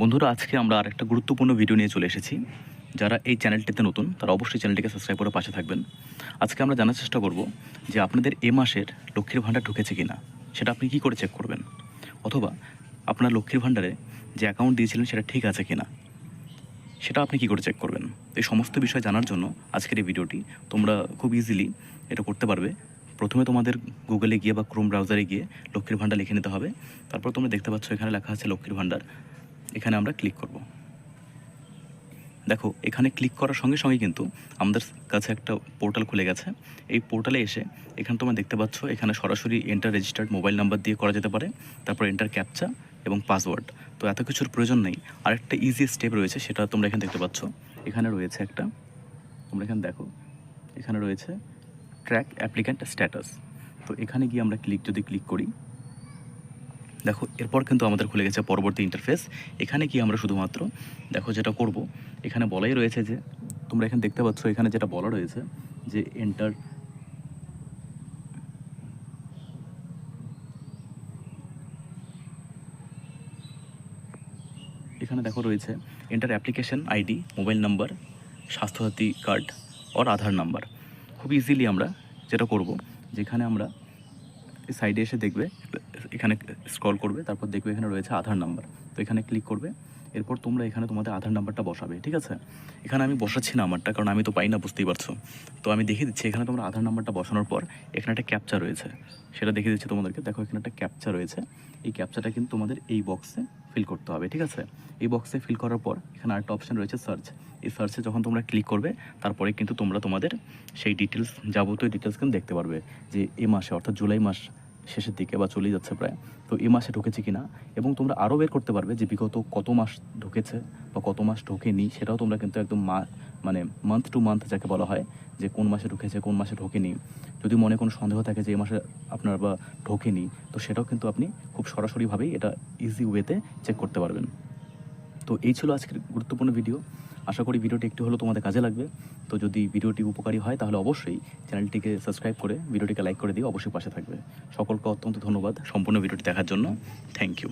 বন্ধুরা, আজকে আমরা আর একটা গুরুত্বপূর্ণ ভিডিও নিয়ে চলে এসেছি। যারা এই চ্যানেলটিতে নতুন, তারা অবশ্যই চ্যানেলটিকে সাবস্ক্রাইব করে পাশে থাকবেন। আজকে আমরা জানার চেষ্টা করব যে আপনাদের এ মাসের লক্ষ্মীর ভাণ্ডার ঢুকেছে কি না সেটা আপনি কি করে চেক করবেন? অথবা আপনার লক্ষ্মীর ভাণ্ডারে যে অ্যাকাউন্ট দিয়েছিলেন, সেটা ঠিক আছে কি না সেটা আপনি কি করে চেক করবেন? এই সমস্ত বিষয় জানার জন্য আজকের এই ভিডিওটি তোমরা খুব ইজিলি এটা করতে পারবে। প্রথমে তোমাদের গুগলে গিয়ে বা ক্রোম ব্রাউজারে গিয়ে লক্ষ্মীর ভাণ্ডার লিখে নিতে হবে। তারপর তোমরা দেখতে পাচ্ছ এখানে লেখা আছে লক্ষ্মীর ভাণ্ডার। এখানে আমরা ক্লিক করব। দেখো, এখানে ক্লিক করার সঙ্গে সঙ্গে কিন্তু আমাদের কাছে একটা পোর্টাল খুলে গেছে। এই পোর্টালে এসে এখানে তোমরা দেখতে পাচ্ছ, এখানে সরাসরি এন্টার রেজিস্টার্ড মোবাইল নাম্বার দিয়ে করা যেতে পারে, তারপর এন্টার ক্যাপচা এবং পাসওয়ার্ড তো এত কিছুর প্রয়োজন নেই। আরেকটা ইজি স্টেপ রয়েছে, সেটা তোমরা এখানে দেখতে পাচ্ছ। এখানে রয়েছে একটা, তোমরা এখানে দেখো, এখানে রয়েছে ট্র্যাক অ্যাপ্লিক্যান্ট স্ট্যাটাস তো এখানে গিয়ে আমরা ক্লিক যদি ক্লিক করি দেখো, এরপর কিন্তু আমাদের খুলে গেছে পরবর্তী ইন্টারফেস এখানে কি আমরা শুধুমাত্র, দেখো যেটা করব, এখানে বলাই রয়েছে যে, তোমরা এখানে দেখতে পাচ্ছ, এখানে যেটা বলা রয়েছে যে এন্টার এখানে দেখো রয়েছে enter application ID mobile number Swasthyasathi card ওর আধার নাম্বার খুব ইজিলি আমরা যেটা করব, যেখানে আমরা সাইডে এসে দেখবে, এখানে স্ক্রল করবে, তারপর দেখবে এখানে রয়েছে আধার নাম্বার তো এখানে ক্লিক করবে, এরপর তোমরা এখানে তোমাদের আধার নাম্বারটা বসাবে, ঠিক আছে? এখানে আমি বসাচ্ছি না আমারটা, কারণ আমি তো পাই না, বুঝতেই পারছ। তো আমি দেখে দিচ্ছি, এখানে তোমরা আধার নাম্বারটা বসানোর পর এখানে একটা ক্যাপচা রয়েছে। সেটা দেখে দিচ্ছি তোমাদেরকে। দেখো, এখানে একটা ক্যাপচা রয়েছে। এই ক্যাপচাটা কিন্তু তোমাদের এই বক্সে ফিল করতে হবে, ঠিক আছে? এই বক্সে ফিল করার পর এখানে আরেকটা অপশান রয়েছে সার্চ এই সার্চে যখন তোমরা ক্লিক করবে, তারপরে কিন্তু তোমরা তোমাদের সেই ডিটেলস যাবতীয় ডিটেলস কিন্তু দেখতে পারবে যে এই মাসে অর্থাৎ জুলাই মাস শেষের দিকে বা চলে যাচ্ছে প্রায়। তো এই মাসে ঢুকেছে কিনা? এবং তোমরা আরও বের করতে পারবে যে বিগত কত মাস ঢুকেছে বা কত মাস ঢোকেনি, সেটাও তোমরা কিন্তু একদম মা মানে মান্থ টু মান্থ যাকে বলা হয়, যে কোন মাসে ঢুকেছে, কোন মাসে ঢোকেনি। যদি মনে কোনো সন্দেহ থাকে যে এই মাসে আপনার বা ঢোকেনি, তো সেটাও কিন্তু আপনি খুব সরাসরিভাবেই এটা ইজি ওয়েতে চেক করতে পারবেন। তো এই ছিল আজকের গুরুত্বপূর্ণ ভিডিও আশা করি ভিডিওটি একটু হলেও তোমাদের কাজে লাগবে। তো যদি ভিডিওটি উপকারী হয়, তাহলে অবশ্যই চ্যানেলটিকে সাবস্ক্রাইব করে ভিডিওটিকে লাইক করে দিয়ে অবশ্যই পাশে থাকবে। সকলকে অত্যন্ত ধন্যবাদ সম্পূর্ণ ভিডিওটি দেখার জন্য। Thank you